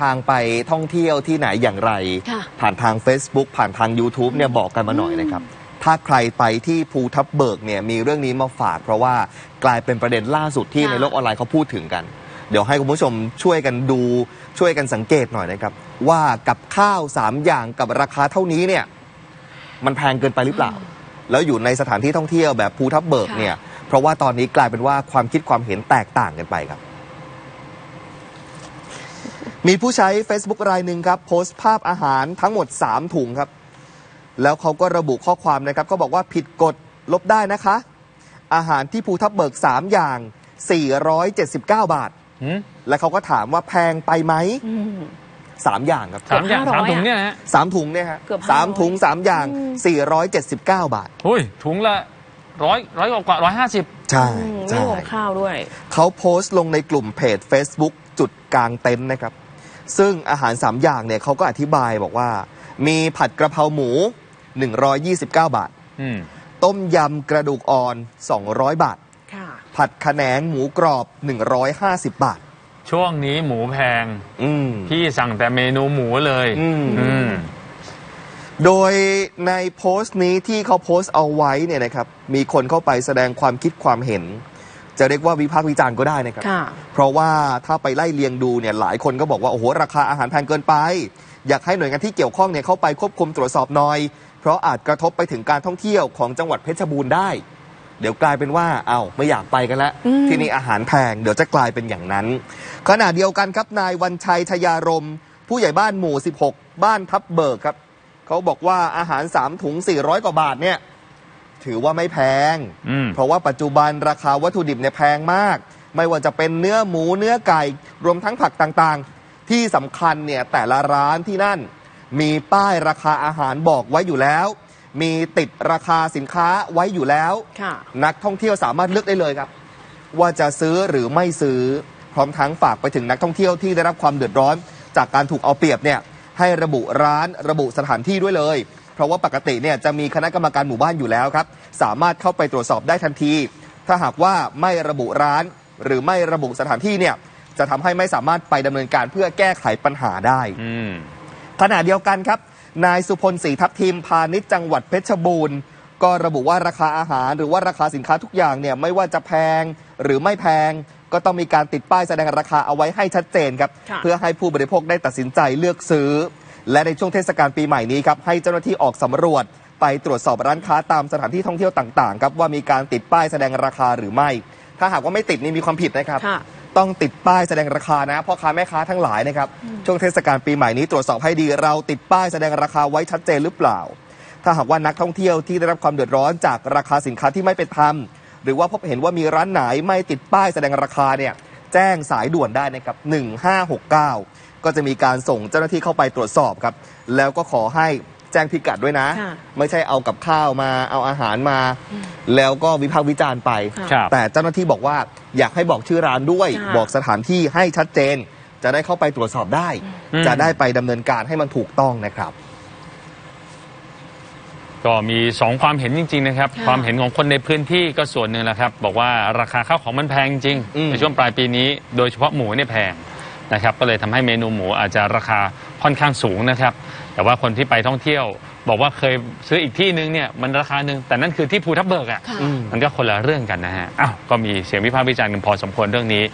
ทางไปท่องเที่ยวที่ไหนอย่างไรค่ะผ่านทาง Facebook ผ่านทาง YouTube เนี่ยบอกกันมาหน่อยนะครับ ถ้าใครไปที่ภูทับเบิกเนี่ยมีเรื่องนี้มาฝาก เพราะว่ากลายเป็นประเด็นล่าสุดที่ค่ะในโลกออนไลน์เขาพูดถึงกัน เดี๋ยวให้คุณผู้ชมช่วยกันดูช่วยกันสังเกตหน่อยนะครับ ว่ากับข้าว 3 อย่างกับราคาเท่านี้เนี่ยมันแพงเกินไปหรือเปล่า แล้วอยู่ในสถานที่ท่องเที่ยวแบบภูทับเบิกเนี่ยเพราะว่าตอนนี้กลายเป็นว่าความคิดความเห็นแตกต่างกันไปครับ มีผู้ใช้ Facebook รายหนึ่งครับ โพสต์ภาพอาหารทั้งหมด 3 ถุงครับ แล้วเขาก็ระบุข้อความนะครับ ก็บอกว่าผิดกฎลบได้นะคะ อาหารที่ภูทับเบิก 3 อย่าง 479 บาทหืมแล้วเขาก็ถามว่าแพงไปไหมอืมสามอย่างครับสามอย่างเกือบสาม500ถุงเนี่ยนะฮะสามถุงเนี่ยฮะเกือบสาม500ถุงสามอย่างอืม479บาทอุ้ยถุงละร้อยร้อยกว่าร้อยห้าสิบใช่อืมไม่ใช่รวมข้าวด้วย เขาโพสต์ลงในกลุ่มเพจ Facebook จุดกลางเต็นท์นะครับ ซึ่งอาหาร 3 อย่างเนี่ยเขาก็อธิบายบอกว่า มีผัดกระเพราหมู 129 บาทอืมต้มยำกระดูกอ่อน 200 บาทค่ะผัดขะแหนงหมูกรอบ 150 บาท ช่วงนี้หมูแพงอืมพี่สั่งแต่เมนูหมูเลยอืมอืมโดยในโพสต์นี้ที่เขาโพสต์เอาไว้เนี่ยนะครับ มีคนเข้าไปแสดงความคิดความเห็น จะเรียกว่าวิพากษ์วิจารณ์ก็ได้นะครับค่ะเพราะว่าถ้าไปไล่เลียงดูเนี่ยหลายคนก็บอกว่า โอ้โห ราคาอาหารแพงเกินไป อยากให้หน่วยงานที่เกี่ยวข้องเนี่ยเข้าไปควบคุมตรวจสอบหน่อย เพราะอาจกระทบไปถึงการท่องเที่ยวของจังหวัดเพชรบูรณ์ได้ เดี๋ยวกลายเป็นว่าเอา้าไม่อยากไปกันแล้วอืมที่นี่อาหารแพงเดี๋ยวจะกลายเป็นอย่างนั้น ขณะเดียวกันครับนายวันชัยชยารม ผู้ใหญ่บ้านหมู่ 16 บ้านทับเบิกครับเขาบอกว่าอาหาร3ถุง400กว่าบาทเนี่ย ถือว่าไม่แพง อืม เพราะว่าปัจจุบันราคาวัตถุดิบเนี่ยแพงมาก ไม่ว่าจะเป็นเนื้อหมูเนื้อไก่ รวมทั้งผักต่างๆ ที่สำคัญเนี่ยแต่ละร้านที่นั่น มีป้ายราคาอาหารบอกไว้อยู่แล้ว มีติดราคาสินค้าไว้อยู่แล้ว ค่ะ นักท่องเที่ยวสามารถเลือกได้เลยครับ ว่าจะซื้อหรือไม่ซื้อ พร้อมทั้งฝากไปถึงนักท่องเที่ยวที่ได้รับความเดือดร้อน จากการถูกเอาเปรียบเนี่ยให้ระบุร้านระบุสถานที่ด้วยเลย เพราะว่าปกติเนี่ยจะมีคณะกรรมการหมู่บ้านอยู่แล้วครับ สามารถเข้าไปตรวจสอบได้ทันที ถ้าหากว่าไม่ระบุร้าน หรือไม่ระบุสถานที่เนี่ยจะทำให้ไม่สามารถไปดำเนินการเพื่อแก้ไขปัญหาได้อืมขณะเดียวกันครับ นายสุพลศรีทัพทิมพาณิชย์จังหวัดเพชรบูรณ์ ก็ระบุว่าราคาอาหาร หรือว่าราคาสินค้าทุกอย่างเนี่ยไม่ว่าจะแพงหรือไม่แพง ก็ต้องมีการติดป้ายแสดงราคาเอาไว้ให้ชัดเจนครับค่ะเพื่อให้ผู้บริโภคได้ตัดสินใจเลือกซื้อ และในช่วงเทศกาลปีใหม่นี้ครับให้เจ้าหน้าที่ออกสำรวจ ไปตรวจสอบร้านค้าตามสถานที่ท่องเที่ยวต่างๆครับว่ามีการติดป้ายแสดงราคาหรือไม่ ถ้าหากว่าไม่ติดนี่มีความผิดนะครับ ค่ะ ต้องติดป้ายแสดงราคานะพ่อค้าแม่ค้าทั้งหลายนะครับช่วงเทศกาลปีใหม่นี้ตรวจสอบให้ดีเราติดป้ายแสดงราคาไว้ชัดเจนหรือเปล่า ถ้าหากว่านักท่องเที่ยวที่ได้รับความเดือดร้อนจากราคาสินค้าที่ไม่เป็นธรรมหรือว่าพบเห็นว่ามีร้านไหนไม่ติดป้ายแสดงราคาเนี่ย แจ้งสายด่วนได้นะครับ 1569 ก็จะมีการส่งเจ้าหน้าที่เข้าไปตรวจสอบครับ แล้วก็ขอให้แจ้งพิกัดด้วยนะค่ะไม่ใช่เอากับข้าวมาเอาอาหารมา แล้วก็วิพากษ์วิจารณ์ไปค่ะครับแต่เจ้าหน้าที่บอกว่าอยากให้บอกชื่อร้านด้วยค่ะบอกสถานที่ให้ชัดเจน จะได้เข้าไปตรวจสอบได้อืมจะได้ไปดำเนินการให้มันถูกต้องนะครับ ก็มีสองความเห็นจริง ๆ นะครับ ค่ะ ความเห็นของคนในพื้นที่ก็ส่วนหนึ่งแหละครับ บอกว่าราคาข้าวของมันแพงจริง อืม ในช่วงปลายปีนี้ โดยเฉพาะหมูเนี่ยแพงนะครับก็เลยทำให้เมนูหมูอาจจะราคาค่อนข้างสูงนะครับ แต่ว่าคนที่ไปท่องเที่ยว บอกว่าเคยซื้ออีกที่นึงเนี่ยมันราคาหนึ่งแต่นั่นคือที่ภูทับเบิกอะ ค่ะอืมมันก็คนละเรื่องกันนะฮะ อ้าว ก็มีเสียงวิพากษ์วิจารณ์กันพอสมควรเรื่องนี้